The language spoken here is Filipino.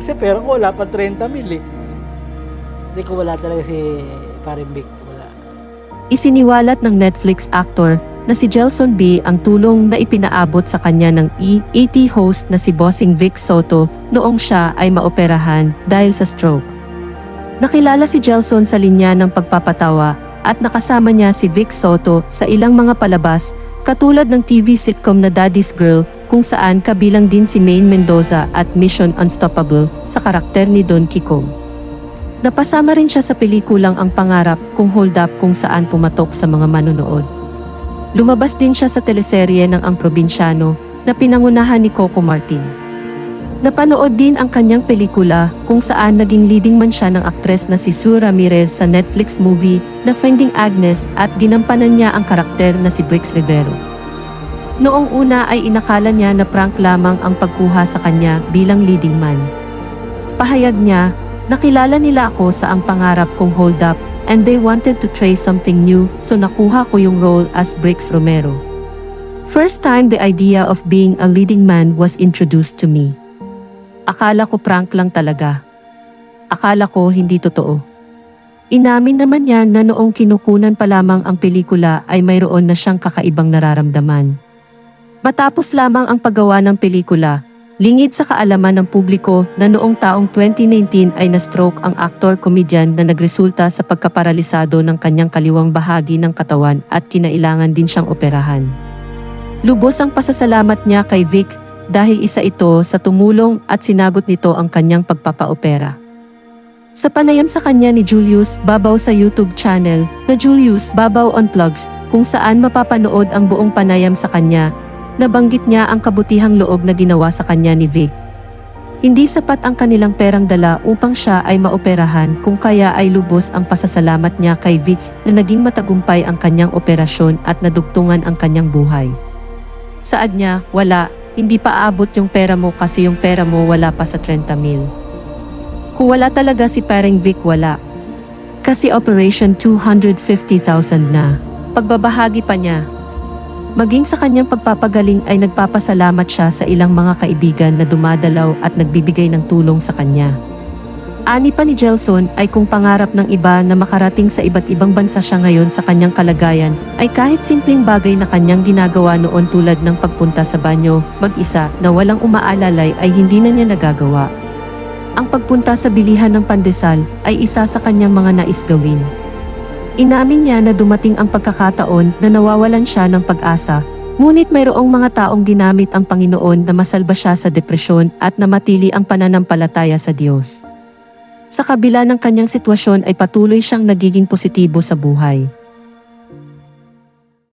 Kasi pera ko wala pa 30 mil eh. Hindi ko wala talaga si Paring Vic. Wala. Isiniwalat ng Netflix actor na si Jelson B ang tulong na ipinaabot sa kanya ng EAT host na si Bossing Vic Soto noong siya ay maoperahan dahil sa stroke. Nakilala si Jelson sa linya ng pagpapatawa at nakasama niya si Vic Soto sa ilang mga palabas katulad ng TV sitcom na Daddy's Girl kung saan kabilang din si Maine Mendoza at Mission Unstoppable sa karakter ni Don Kiko. Napasama rin siya sa pelikulang Ang Pangarap kung hold up kung saan pumatok sa mga manonood. Lumabas din siya sa teleserye ng Ang Probinsyano na pinangunahan ni Coco Martin. Napanood din ang kanyang pelikula kung saan naging leading man siya ng aktres na si Sue Ramirez sa Netflix movie na Finding Agnes at ginampanan niya ang karakter na si Brix Rivero. Noong una ay inakala niya na prank lamang ang pagkuha sa kanya bilang leading man. Pahayag niya, nakilala nila ako sa ang pangarap kong hold up and they wanted to try something new so nakuha ko yung role as Brix Romero. First time the idea of being a leading man was introduced to me. Akala ko prank lang talaga. Akala ko hindi totoo. Inamin naman niya na noong kinukunan pa lamang ang pelikula ay mayroon na siyang kakaibang nararamdaman. Matapos lamang ang paggawa ng pelikula, lingid sa kaalaman ng publiko na noong taong 2019 ay na-stroke ang aktor-komedyan na nagresulta sa pagkaparalisado ng kanyang kaliwang bahagi ng katawan at kinailangan din siyang operahan. Lubos ang pasasalamat niya kay Vic dahil isa ito sa tumulong at sinagot nito ang kanyang pagpapaopera. Sa panayam sa kanya ni Julius Babaw sa YouTube channel na Julius Babaw Unplugged kung saan mapapanood ang buong panayam sa kanya, nabanggit niya ang kabutihang loob na ginawa sa kanya ni Vic. Hindi sapat ang kanilang perang dala upang siya ay maoperahan kung kaya ay lubos ang pasasalamat niya kay Vic na naging matagumpay ang kanyang operasyon at nadugtungan ang kanyang buhay. Saad niya, wala, hindi pa abot yung pera mo kasi yung pera mo wala pa sa 30 mil. Kung wala talaga si paring Vic wala. Kasi operation 250,000 na. Pagbabahagi pa niya. Maging sa kanyang pagpapagaling ay nagpapasalamat siya sa ilang mga kaibigan na dumadalaw at nagbibigay ng tulong sa kanya. Ani pa ni Jelson ay kung pangarap ng iba na makarating sa iba't ibang bansa siya ngayon sa kanyang kalagayan, ay kahit simpleng bagay na kanyang ginagawa noon tulad ng pagpunta sa banyo, mag-isa, na walang umaalalay ay hindi na niya nagagawa. Ang pagpunta sa bilihan ng pandesal ay isa sa kanyang mga nais gawin. Inamin niya na dumating ang pagkakataon na nawawalan siya ng pag-asa, ngunit mayroong mga taong ginamit ang Panginoon na masalba siya sa depresyon at namatili ang pananampalataya sa Diyos. Sa kabila ng kanyang sitwasyon ay patuloy siyang nagiging positibo sa buhay.